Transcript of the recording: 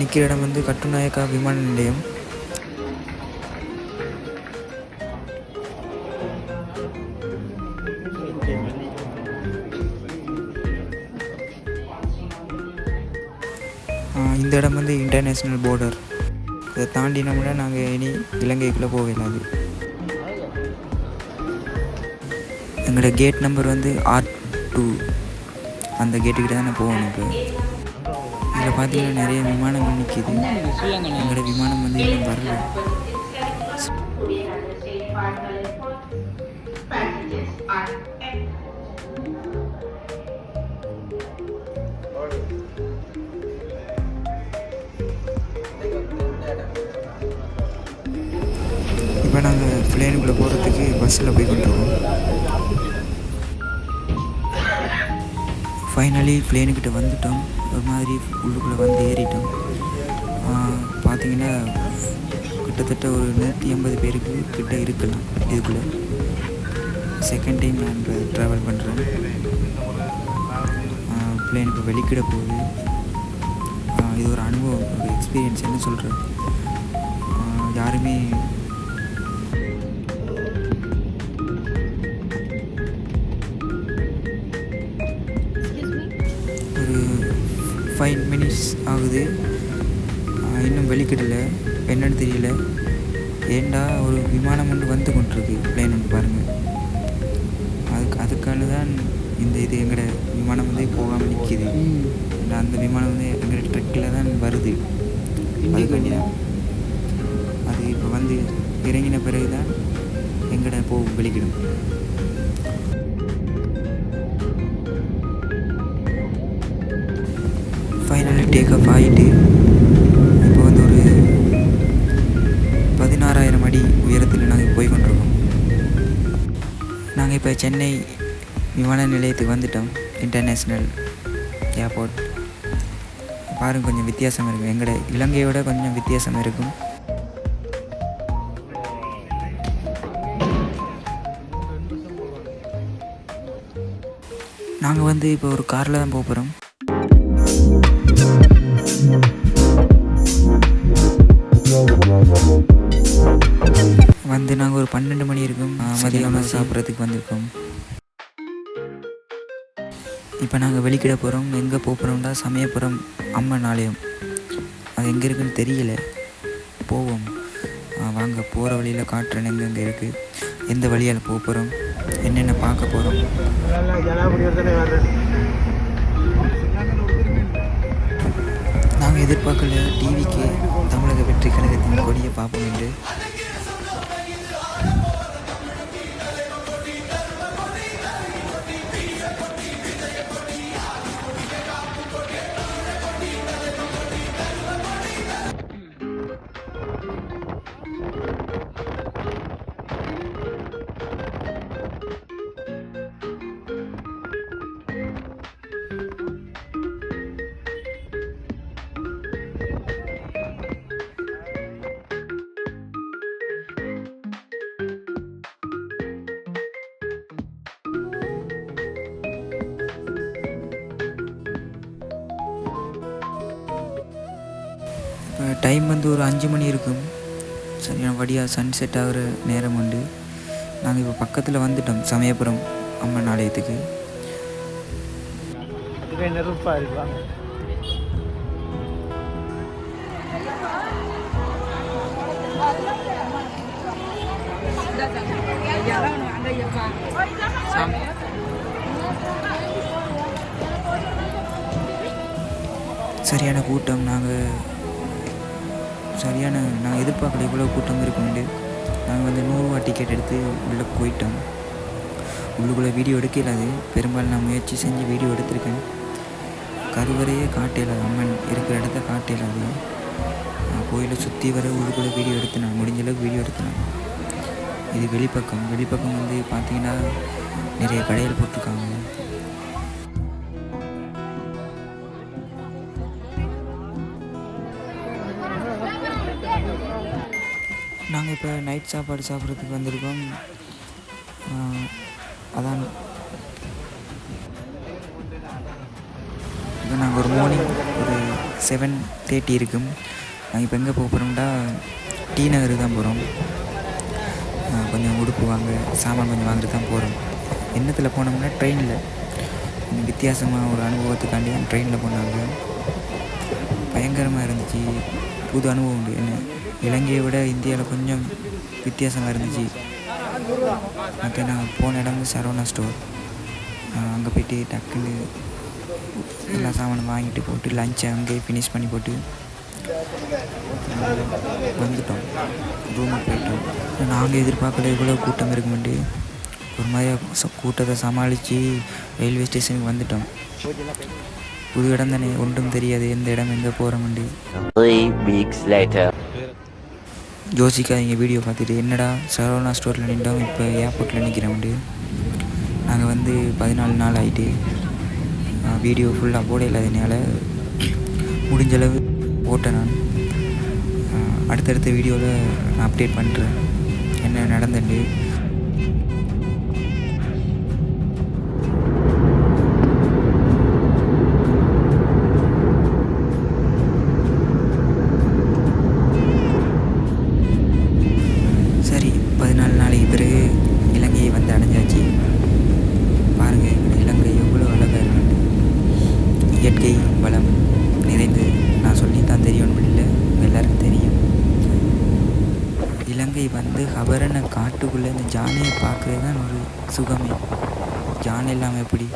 நிற்கிற இடம் வந்து கட்டுநாயக்கா விமான நிலையம். இந்த இடம் வந்து இன்டர்நேஷ்னல் பார்டர் இதை தாண்டினோம்னா நாங்கள் இனி இலங்கைக்குள்ளே போக இயலாது எங்களோட கேட் நம்பர் வந்து ஆர் டூ அந்த கேட்டுக்கிட்ட தான் நான் போகணும் இப்போ. இதில் பார்த்தீங்கன்னா நிறைய விமானங்கள் நிற்கிது எங்களோட விமானம் வந்து இன்னும் வரல. இப்போ நாங்கள் பிளேனுக்குள்ளே போகிறதுக்கு பஸ்ஸில் போய் கொண்டு ஃபைனலி பிளேனுக்கிட்ட வந்துட்டோம். ஒரு மாதிரி உள்ளுக்குள்ளே வந்து ஏறிட்டோம். பார்த்தீங்கன்னா கிட்டத்தட்ட ஒரு நூற்றி ஐம்பது பேருக்கு கிட்ட இருக்கலாம் இதுக்குள்ளே. செகண்ட் டைம் நான் இப்போ ட்ராவல் பண்ணுறேன் பிளேன் இப்போ வெளிக்கிட போகுது. இது ஒரு அனுபவம் ஒரு எக்ஸ்பீரியன்ஸ் என்ன சொல்கிறேன் யாருமே ஃபைவ் மினிட்ஸ் ஆகுது. இன்னும் வெளிக்கிடல. என்னன்னு தெரியல. ஏண்டா ஒரு விமானம் ஒன்று வந்து கொண்டிருக்கு. பிளேன் ஒன்று பாருங்கள் அதுக்கு அதுக்கான தான் இந்த இது எங்களோட விமானம் வந்து போகாமல் நிற்கிது அந்த விமானம் வந்து எங்களோட ட்ரெக்கில் தான் வருது. அதுக்காண்டி தான் அது இப்போ வந்து இறங்கின பிறகு தான் எங்கட போகும் வெளிக்கிடும். டேக் ஆஃப் ஆகிட்டு இப்போ வந்து ஒரு பதினாறாயிரம் அடி உயரத்தில் நாங்கள் போய் கொண்டிருக்கோம். நாங்கள் இப்போ சென்னை விமான நிலையத்துக்கு வந்துட்டோம். International airport. பாருங்க கொஞ்சம் வித்தியாசம் இருக்கும் எங்களோட இலங்கையோட கொஞ்சம் வித்தியாசம் இருக்கும். நாங்கள் வந்து இப்போ ஒரு காரில் தான் போக போகிறோம். வந்து நாங்கள் ஒரு பன்னெண்டு மணி இருக்கும். மதியம் சாப்பிட்றதுக்கு வந்திருக்கோம். இப்போ நாங்கள் வெளிக்கிட போகிறோம் எங்கே போக போகிறோம்னா சமயபுரம் அம்மன் ஆலயம் அது எங்கே இருக்குன்னு தெரியல. போவோம். வாங்க போகிற வழியில் காட்டுறேன் எங்கெங்கே இருக்குது எந்த வழியால் போக போகிறோம் என்னென்ன பார்க்க போகிறோம் நாங்கள் எதிர்பார்க்கல டிவிக்கு தமிழக வெற்றி கழகத்தின் கொடியை பார்ப்போம் என்று. இப்போ டைம் வந்து ஒரு அஞ்சு மணி இருக்கும். சரியான வடியாக சன் செட் ஆகிற நேரம் உண்டு. நாங்கள் இப்போ பக்கத்தில் வந்துட்டோம் சமயபுரம் அம்மன் ஆலயத்துக்கு. நெருப்பாக சரியான கூட்டம் நாங்கள் சரியான நாங்கள் எதிர்பார்க்கல இவ்வளோ கூட்டம் இருக்கும்ண்டு நாங்கள் வந்து நூறுரூவா டிக்கெட் எடுத்து உள்ளே போயிட்டோம். உள்ளுக்குள்ளே வீடியோ எடுக்கல அது. பெரும்பாலும் நான் முயற்சி செஞ்சு வீடியோ எடுத்திருக்கேன். கருவறையே காட்டையில் அம்மன் இருக்கிற இடத்த காட்டையில் அது. நான் கோயிலை சுற்றி வர உள்ளுக்குள்ளே வீடியோ எடுத்தேன். நான் முடிஞ்ச அளவுக்கு வீடியோ எடுத்தேன். இது வெளிப்பக்கம். வெளிப்பக்கம் வந்து பார்த்தீங்கன்னா நிறைய கடைகள் போட்டிருக்காங்க. நாங்கள் இப்போ நைட் சாப்பாடு சாப்பிட்றதுக்கு வந்திருக்கோம். அதான். இப்போ நாங்கள் ஒரு மார்னிங் ஒரு செவன் தேர்ட்டி இருக்கும். நாங்கள் இப்போ எங்கே போக போகிறோம்டா டி நகருக்கு தான் போகிறோம் கொஞ்சம் உடுப்பு வாங்க சாமான் கொஞ்சம் வாங்கிட்டு தான் போகிறோம் என்னத்தில் போனோம்னா ட்ரெயினில் கொஞ்சம் வித்தியாசமாக ஒரு அனுபவத்துக்காண்டி தான் ட்ரெயினில் போனாங்க. பயங்கரமாக இருந்துச்சு. புது அனுபவம் உண்டு என்ன? இலங்கையை விட இந்தியாவில் கொஞ்சம் வித்தியாசமாக இருந்துச்சு. மற்ற நான் போன இடம் வந்து சரவணா ஸ்டோர் அங்கே போயிட்டு டக்குன்னு எல்லா சாமானும் வாங்கிட்டு போட்டு லஞ்சை அங்கேயே ஃபினிஷ் பண்ணி போட்டு வந்துட்டோம். ரூமுக்கு போயிட்டோம். நாங்கள் எதிர்பார்க்கல இவ்வளோ கூட்டம் இருக்குமெண்டு ஒரு மாதிரியாக கூட்டத்தை சமாளித்து ரயில்வே ஸ்டேஷனுக்கு வந்துட்டோம். புது இடம் தானே ஒன்றும் தெரியாது எந்த இடம் எங்கே போகிறோமெண்டு யோசிக்காதீங்க வீடியோ பார்த்துட்டு. என்னடா சரவணா ஸ்டோரில் நின்றோம் இப்போ ஏர்போர்ட்டில் நிற்கிறோம்ண்டு நாங்கள் வந்து பதினாலு நாள் ஆகிட்டு வீடியோ ஃபுல்லாக போட இல்லாதனால முடிஞ்சளவு போட்டேன் நான். அடுத்தடுத்த வீடியோவில் நான் அப்டேட் பண்ணுறேன் என்ன நடந்துட்டு இலங்கை காட்டுக்குள்ளே இந்த ஜானையை பார்க்குறது தான் ஒரு சுகமே. ஜானை இல்லாமல் எப்படி?